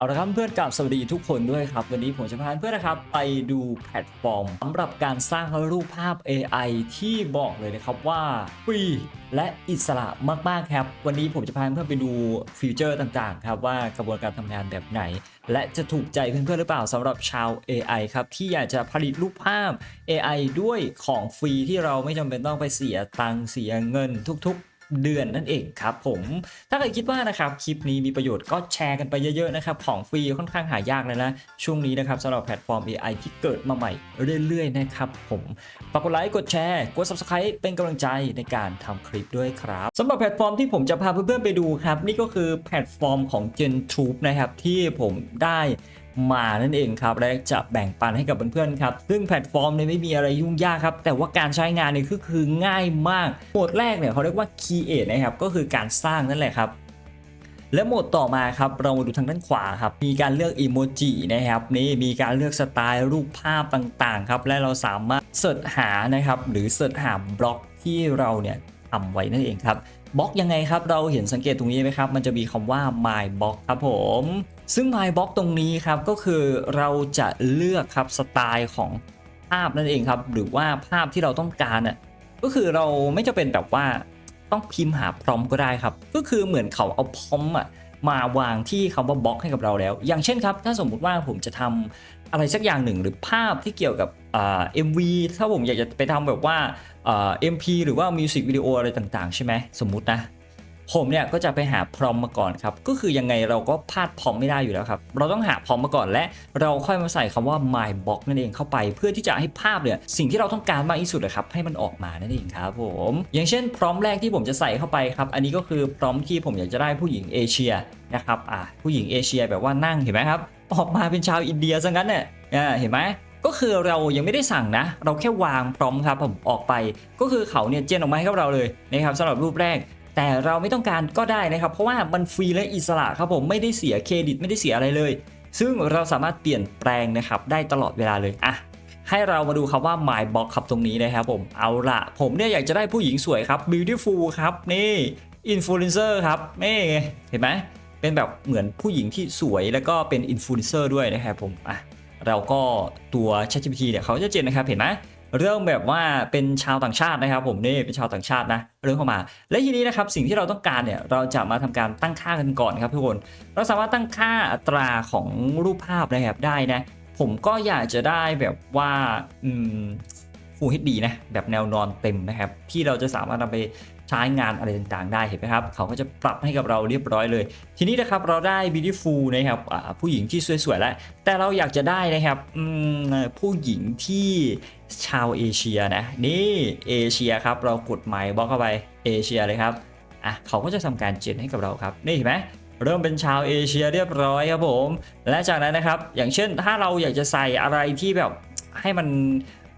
เอาละครับเพื่อนกับสวัสดีทุกคนด้วยครับ วันนี้ผมจะพาเพื่อนนะครับไปดูแพลตฟอร์มสำหรับการสร้างรูปภาพ AI ที่บอกเลยนะครับว่าฟรีและอิสระมากๆครับ วันนี้ผมจะพาเพื่อนไปดูฟีเจอร์ต่างๆครับว่ากระบวนการทำงานแบบไหน และจะถูกใจเพื่อนๆหรือเปล่าสำหรับชาว AI ครับที่อยากจะผลิตรูปภาพ AI ด้วยของฟรีที่เราไม่จำเป็นต้องไปเสียตังค์เสียเงินทุก ๆ เดือนนั่นเองครับผม ถ้าใครคิดว่านะครับคลิปนี้มีประโยชน์ก็แชร์กันไปเยอะๆนะครับของฟรีค่อนข้างหายากเลยนะช่วงนี้นะครับสำหรับแพลตฟอร์ม AI ที่เกิดมาใหม่เรื่อยๆนะครับผมฝากกดไลค์กดแชร์กด Subscribe เป็นกำลังใจในการทำคลิปด้วยครับสำหรับแพลตฟอร์มที่ผมจะพาเพื่อนๆไปดูครับนี่ก็คือแพลตฟอร์มของ GenTube นะครับที่ผมได้ มานั่นเองครับ และจะแบ่งปันให้กับเพื่อนๆครับ ซึ่งแพลตฟอร์มเนี่ยไม่มีอะไรยุ่งยากครับ แต่ว่าการใช้งานเนี่ยก็คือง่ายมาก โหมดแรกเนี่ยเขาเรียกว่า Create นะครับ ก็คือการสร้างนั่นแหละครับและโหมดต่อมาครับเรามาดูทางด้านขวาครับ มีการเลือกอีโมจินะครับนี่มีการเลือกสไตล์รูปภาพต่างๆครับและเราสามารถเสิร์ชหานะครับหรือเสิร์ชหาบล็อกที่เราเนี่ยทำไว้นั่นเองครับบล็อกยังไงครับเราเห็นสังเกตตรงนี้ไหมครับ มันจะมีคำว่า my box ครับผม ซึ่ง my box ตรงนี้ครับก็คือเราจะเลือกครับสไตล์ของภาพนั่นเองครับ หรือว่าภาพที่เราต้องการอะก็คือเราไม่จะเป็นแบบว่าต้องพิมพ์หาพร้อมก็ได้ครับ ก็คือเหมือนเขาเอาพร้อมอะมาวางที่คำว่าบล็อกให้กับเราแล้ว อย่างเช่นครับ ถ้าสมมุติว่าผมจะทำอะไรสักอย่างหนึ่งหรือภาพที่เกี่ยวกับเอ่า MV ถ้าผมอยากจะไปทำแบบว่าเอ่า MP หรือว่ามิวสิกวิดีโออะไรต่างๆ ใช่ไหมสมมุตินะ ผมเนี่ยก็จะไปหาพรอมมาก่อนครับ ก็คือยังไงเราก็พลาดพรอมไม่ได้อยู่แล้วครับ เราต้องหาพรอมมาก่อนและเราค่อยมาใส่คำว่า my box นั่นเองเข้าไป เพื่อที่จะให้ภาพเนี่ยสิ่งที่เราต้องการมากที่สุดนะครับให้มันออกมานั่นเองครับผม อย่างเช่นพร้อมแรกที่ผมจะใส่เข้าไปครับ อันนี้ก็คือพร้อมที่ผมอยากจะได้ผู้หญิงเอเชียนะครับอ่าผู้หญิงเอเชียแบบว่านั่งเห็นไหมครับออกมาเป็นชาวอินเดียซะงั้นเนี่ยอ่าเห็นไหมก็คือเรายังไม่ได้สั่งนะ เราแค่วางพร้อมครับผมออกไป ก็คือเขาเนี่ยเจนออกมาให้กับเราเลยนะครับสำหรับรูปแรก แต่เราไม่ต้องการก็ได้นะครับ เพราะว่ามันฟรีและอิสระครับผมไม่ได้เสียเครดิตไม่ได้เสียอะไรเลย ซึ่งเราสามารถเปลี่ยนแปลงนะครับได้ตลอดเวลาเลยอะให้เรามาดูคำว่า my box ครับตรงนี้นะครับผมเอาละผมเนี่ยอยากจะได้ผู้หญิงสวยครับ beautiful ครับนี่ influencer ครับนี่เห็นไหมเป็นแบบเหมือนผู้หญิงที่สวยแล้วก็เป็น influencer ด้วยนะครับผมอะเราก็ตัว ChatGPT เนี่ยเขาจะเจนนะครับเห็นไหม เรื่องแบบว่าเป็นชาวต่างชาตินะครับ ผมนี่เป็นชาวต่างชาตินะเรื่องเข้ามา และทีนี้นะครับสิ่งที่เราต้องการเนี่ยเราจะมาทำการตั้งค่ากันก่อนครับทุกคน เราสามารถตั้งค่าอัตราของรูปภาพนะครับได้นะผมก็อยากจะได้แบบว่าอืมฟูฮิตดีนะแบบแนวนอนเต็มนะครับที่เราจะสามารถนำไป ใช้งานอะไรต่างๆ ได้เห็นไหมครับ เขาก็จะปรับให้กับเราเรียบร้อยเลย ทีนี้นะครับเราได้ beautiful นะครับผู้หญิงที่สวยๆแล้ว แต่เราอยากจะได้นะครับผู้หญิงที่ชาวเอเชียนะนี่เอเชียครับเรากดไมค์บล็อกเข้าไปเอเชียเลยครับอะเขาก็จะทำการเจนให้กับเราครับนี่เห็นไหมเริ่มเป็นชาวเอเชียเรียบร้อยครับผม และจากนั้นนะครับ อย่างเช่นถ้าเราอยากจะใส่อะไรที่แบบให้มัน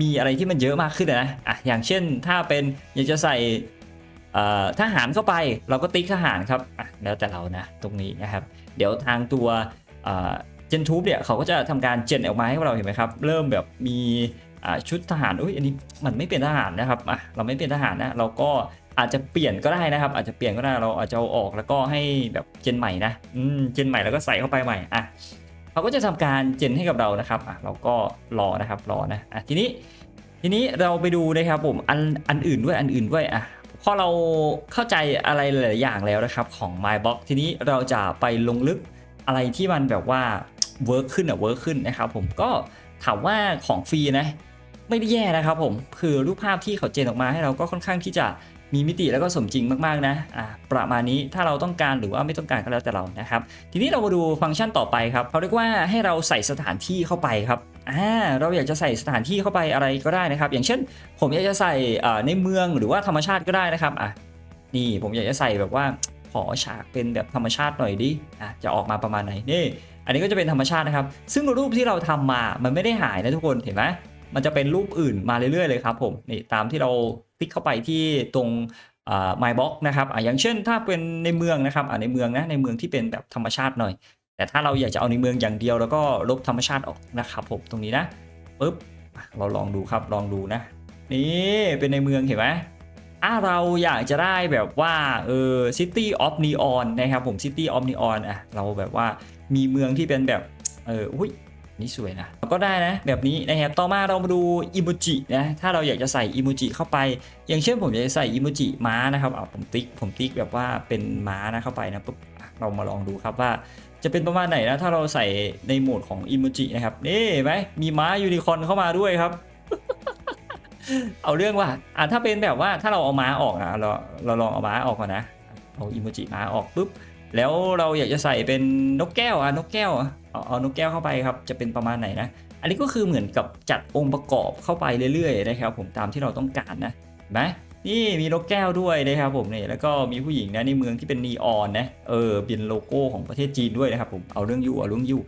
มีอะไรที่มันเยอะมากขึ้นนะอะอย่างเช่นถ้าเป็นอยากจะใส่ ทหารเข้าไปเราก็ติ๊กทหารครับแล้วแต่เรานะตรงนี้นะครับ เดี๋ยวทางตัวเจนทูบเนี่ยเขาก็จะทำการเจนออกมาให้เราเห็นไหมครับ เริ่มแบบมีชุดทหารอุ้ยอันนี้มันไม่เป็นทหารนะครับอะเราไม่เป็นทหารนะเราก็อาจจะเปลี่ยนก็ได้นะครับ อาจจะเปลี่ยนก็ได้เราอาจจะเอาออกแล้วก็ให้แบบเจนใหม่นะอืมเจนใหม่แล้วก็ใส่เข้าไปใหม่อะเขาก็จะทำการเจนให้กับเรานะครับอะเราก็รอนะครับรอนะอะทีนี้ทีนี้เราไปดูนะครับผมอันอันอื่นด้วยอันอื่นด้วยอะ พอเราเข้าใจอะไรหลายอย่างแล้วนะครับของ MyBox ทีนี้เราจะไปลงลึกอะไรที่มันแบบว่าเวิร์กขึ้นอะเวิร์กขึ้นนะครับผมก็ถามว่าของฟรีนะไม่ได้แย่นะครับผมคือรูปภาพที่เขาเจนออกมาให้เราก็ค่อนข้างที่จะมีมิติแล้วก็สมจริงมากๆนะอ่าประมาณนี้ถ้าเราต้องการหรือว่าไม่ต้องการก็แล้วแต่เรานะครับ ทีนี้เรามาดูฟังก์ชันต่อไปครับเขาเรียกว่าให้เราใส่สถานที่เข้าไปครับ อ่าเราอยากจะใส่สถานที่เข้าไปอะไรก็ได้นะครับ อย่างเช่น ผมอยากจะใส่ในเมืองหรือว่าธรรมชาติก็ได้นะครับอะนี่ผมอยากจะใส่แบบว่าขอฉากเป็นแบบธรรมชาติหน่อยดิอะจะออกมาประมาณไหนนี่ อันนี้ก็จะเป็นธรรมชาตินะครับ ซึ่งรูปที่เราทำมามันไม่ได้หายนะทุกคนเห็นไหมมันจะเป็นรูปอื่นมาเรื่อยๆเลยครับผมนี่ตามที่เราคลิกเข้าไปที่ตรงอ่า my box นะครับอะอย่างเช่นถ้าเป็นในเมืองนะครับอะในเมืองนะในเมืองที่เป็นแบบธรรมชาติหน่อย แต่ถ้าเราอยากจะเอาในเมืองอย่างเดียว แล้วก็ลบธรรมชาติออกนะครับผมตรงนี้นะปึ๊บเราลองดูครับลองดูนะ นี่เป็นในเมืองเห็นไหมอะเราอยากจะได้แบบว่าเออ City of Neon นะครับผม City of Neon อะเราแบบว่ามีเมืองที่เป็นแบบเอออุ้ยนี่สวยนะก็ได้นะแบบนี้นะครับต่อมาเรามาดูอิโมจินะถ้าเราอยากจะใส่อิโมจิเข้าไป อย่างเช่นผมอยากจะใส่อิโมจิม้านะครับเอาผมติ๊กผมติ๊กแบบว่าเป็นม้านะเข้าไปนะปุ๊บเรามาลองดูครับว่า จะเป็นประมาณไหนนะถ้าเราใส่ในโหมดของอิโมจินะครับนี่ไหมมีม้ายูนิคอนเข้ามาด้วยครับ เอาเรื่องว่าอะถ้าเป็นแบบว่าถ้าเราเอาม้าออกนะเราเราลองเอาม้าออกก่อนนะเอาอิโมจิม้าออกปุ๊บแล้วเราอยากจะใส่เป็นนกแก้วอะนกแก้วอะเอาเอานกแก้วเข้าไปครับ จะเป็นประมาณไหนนะอันนี้ก็คือเหมือนกับจัดองค์ประกอบเข้าไปเรื่อยๆนะครับ ผมตามที่เราต้องการนะเห็นไหม นี่มีนกแก้วด้วยนะครับผมนี่แล้วก็มีผู้หญิงนะในเมืองที่เป็นนีออนนะเออเป็นโลโก้ของประเทศจีนด้วยนะครับผมเอาเรื่องอยู่เอาเรื่องอยู่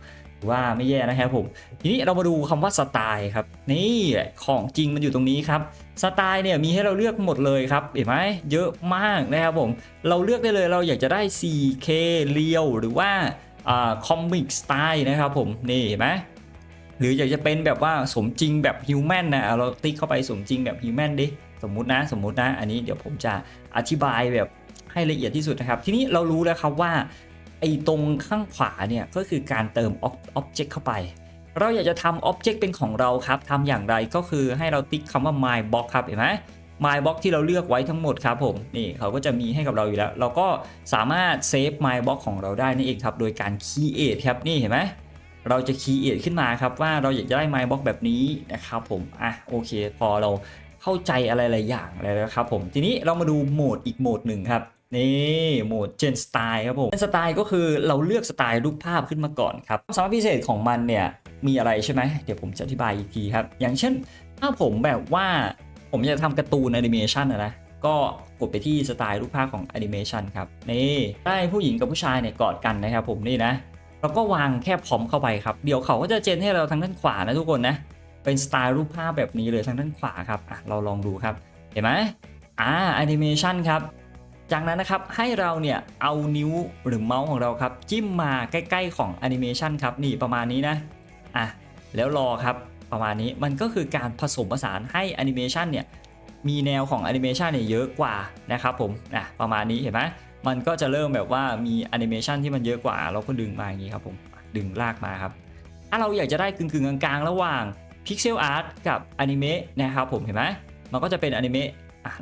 ว่าไม่แย่นะครับผมทีนี้เรามาดูคำว่าสไตล์ครับนี่ของจริงมันอยู่ตรงนี้ครับสไตล์เนี่ยมีให้เราเลือกหมดเลยครับเห็นไหมเยอะมากนะครับผมเราเลือกได้เลยเราอยากจะได้ 4K เรียวหรือว่าอ่าคอมมิกสไตล์นะครับผมนี่เห็นไหมหรืออยากจะเป็นแบบว่าสมจริงแบบฮิวแมนนะเราติ๊กเข้าไปสมจริงแบบฮิวแมนดิ สมมุตินะสมมุตินะอันนี้เดี๋ยวผมจะอธิบายแบบให้ละเอียดที่สุดนะครับ ทีนี้เรารู้แล้วครับว่าไอ้ตรงข้างขวาเนี่ยก็คือการเติม object เข้าไป เราอยากจะทำ object เป็นของเราครับทำอย่างไรก็คือให้เราติ๊กคำว่า my box ครับเห็นไหม my box ที่เราเลือกไว้ทั้งหมดครับผมนี่เขาก็จะมีให้กับเราอยู่แล้ว เราก็สามารถเซฟ my box ของเราได้นั่นเองครับ โดยการ create ครับนี่เห็นไหมเราจะ create ขึ้นมาครับว่าเราอยากจะได้ my box แบบนี้นะครับผมอะโอเค พอเรา เข้าใจอะไรหลายอย่างแล้วครับผมทีนี้เรามาดูโหมดอีกโหมดหนึ่งครับนี่โหมด Gen Style ครับผม Gen Style ก็คือเราเลือกสไตล์รูปภาพขึ้นมาก่อนครับความสามารถพิเศษของมันเนี่ยมีอะไรใช่ไหมเดี๋ยวผมจะอธิบายอีกทีครับ อย่างเช่น ถ้าผมแบบว่าผมอยากทำการ์ตูนแอนิเมชันนะนะ ก็กดไปที่สไตล์รูปภาพของแอนิเมชันครับ นี่ได้ผู้หญิงกับผู้ชายเนี่ยกอดกันนะครับผมนี่นะ เราก็วางแค่พร้อมเข้าไปครับ เดี๋ยวเขาก็จะเจนให้เราทางด้านขวานะทุกคนนะ เป็นสไตล์รูปภาพแบบนี้เลยทางด้านขวาครับอะเราลองดูครับ เห็นไหมอ่าแอนิเมชันครับจากนั้นนะครับให้เราเนี่ยเอานิ้วหรือเมาส์ของเราครับ จิ้มมาใกล้ ๆ ของแอนิเมชันครับนี่ประมาณนี้นะอะแล้วรอครับประมาณนี้มันก็คือการผสมผสานให้แอนิเมชันเนี่ยมีแนวของแอนิเมชันเนี่ยเยอะกว่านะครับผมอะประมาณนี้เห็นไหมมันก็จะเริ่มแบบว่ามีแอนิเมชันที่มันเยอะกว่า เราก็ดึงมาอย่างนี้ครับผมดึงลากมาครับ ถ้าเราอยากจะได้กึ่งกึ่งๆกลางๆ ระหว่าง พิกเซลอาร์ตกับอนิเมะนะครับผมเห็นไหมมันก็จะเป็นอนิเมะ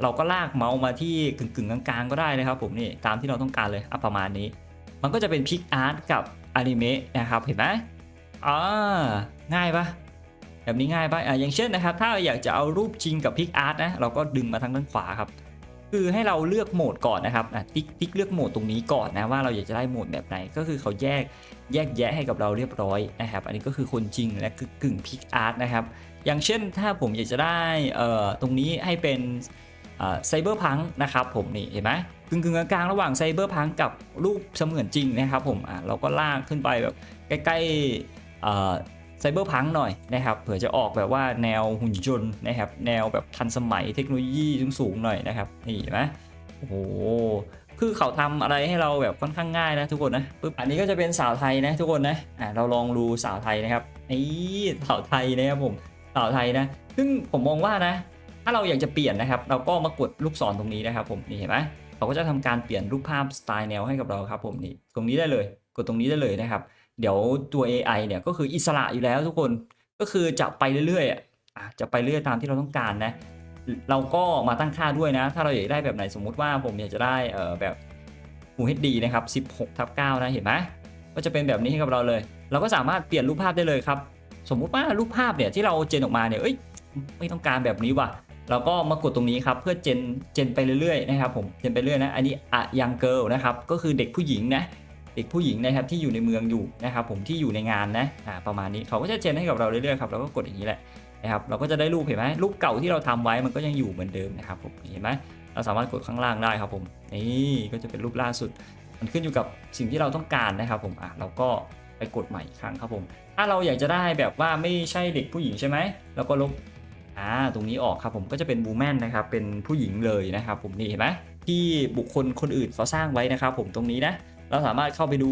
เราก็ลากเมาส์มาที่กึ่งกึ่งๆกลางๆก็ได้นะครับผมนี่ตามที่เราต้องการเลยอะประมาณนี้ มันก็จะเป็นพิกอาร์ตกับอนิเมะนะครับเห็นไหมอ่าง่ายปะแบบนี้ง่ายปะอะอย่างเช่นนะครับ ถ้าอยากจะเอารูปจริงกับพิกอาร์ตนะเราก็ดึงมาทางด้านขวาครับ คือให้เราเลือกโหมดก่อนนะครับอะติ๊กติ๊กเลือกโหมดตรงนี้ก่อนนะว่าเราอยากจะได้โหมดแบบไหนก็คือเขาแยกแยกแยะให้กับเราเรียบร้อยนะครับ อันนี้ก็คือคนจริงและคือกึ่งพิกอาร์ตนะครับ อย่างเช่นถ้าผมอยากจะได้เอ่อตรงนี้ให้เป็นไซเบอร์พังนะครับผมนี่เห็นไหมกึ่งกึ่งกลางระหว่างไซเบอร์พังกับรูปเสมือนจริงนะครับผมอะเราก็ลากขึ้นไปแบบใกล้ๆ ไซเบอร์พังหน่อยนะครับเผื่อจะออกแบบว่าแนวหุ่นยนต์นะครับแนวแบบทันสมัยเทคโนโลยีสูงๆหน่อยนะครับนี่เห็นไหมโอ้โหคือเขาทำอะไรให้เราแบบค่อนข้างง่ายนะทุกคนนะปึ๊บอันนี้ก็จะเป็นสาวไทยนะทุกคนนะอะเราลองดูสาวไทยนะครับนี่สาวไทยนะครับผมสาวไทยนะ ซึ่งผมมองว่านะ ถ้าเราอยากจะเปลี่ยนนะครับ เราก็มากดลูกศรตรงนี้นะครับ ผมนี่เห็นไหมเขาก็จะทำการเปลี่ยนรูปภาพสไตล์แนวให้กับเราครับ ผมนี่ตรงนี้ได้เลย กดตรงนี้ได้เลยนะครับ เดี๋ยวตัว AI เนี่ยก็คืออิสระอยู่แล้วทุกคนก็คือจะไปเรื่อยๆอะอะจะไปเรื่อยตามที่เราต้องการนะเราก็มาตั้งค่าด้วยนะ ถ้าเราอยากได้แบบไหนสมมุติว่าผมอยากจะได้เออแบบ Full HD นะครับ 16ทับ9นะเห็นไหมก็จะเป็นแบบนี้ให้กับเราเลย เราก็สามารถเปลี่ยนรูปภาพได้เลยครับ สมมุติว่ารูปภาพเนี่ยที่เราเจนออกมาเนี่ยเอ้ยไม่ต้องการแบบนี้ว่ะเราก็มากดตรงนี้ครับเพื่อเจนเจนไปเรื่อยๆนะครับผมเจนไปเรื่อยนะอันนี้อะยังเกิลนะครับก็คือเด็กผู้หญิงนะ เด็กผู้หญิงนะครับที่อยู่ในเมืองอยู่นะครับผมที่อยู่ในงานนะอ่าประมาณนี้เขาก็จะเจนให้กับเราเรื่อยๆครับเราก็กดอย่างนี้แหละนะครับเราก็จะได้รูปเห็นไหมรูปเก่าที่เราทำไว้มันก็ยังอยู่เหมือนเดิมนะครับผมเห็นไหมเราสามารถกดข้างล่างได้ครับผมนี่ก็จะเป็นรูปล่าสุด มันขึ้นอยู่กับสิ่งที่เราต้องการนะครับผมอะเราก็ไปกดใหม่อีกครั้งครับผม ถ้าเราอยากจะได้แบบว่าไม่ใช่เด็กผู้หญิงใช่ไหมเราก็ลบอ่าตรงนี้ออกครับผมก็จะเป็นบูแมนนะครับเป็นผู้หญิงเลยนะครับผมนี่เห็นไหมที่บุคคลคนอื่นเขาสร้างไว้นะครับผมตรงนี้นะ เราสามารถเข้าไปดู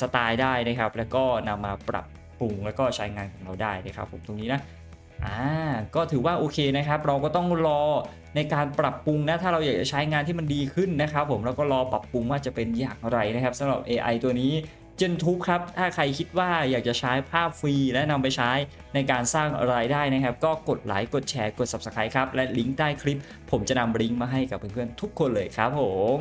สไตล์ได้นะครับ แล้วก็นำมาปรับปรุงแล้วก็ใช้งานของเราได้นะครับผมตรงนี้นะอ่าก็ถือว่าโอเคนะครับ เราก็ต้องรอในการปรับปรุงนะถ้าเราอยากจะใช้งานที่มันดีขึ้นนะครับ ผมแล้วก็รอปรับปรุงว่าจะเป็นอย่างไรนะครับสำหรับ AI ตัวนี้เจนทูบครับ ถ้าใครคิดว่าอยากจะใช้ภาพฟรี และนำไปใช้ในการสร้างรายได้นะครับ ก็กดไลค์กดแชร์กด Subscribe ครับ และลิงก์ใต้คลิป ผมจะนำลิงก์มาให้กับเพื่อนๆทุกคนเลยครับผม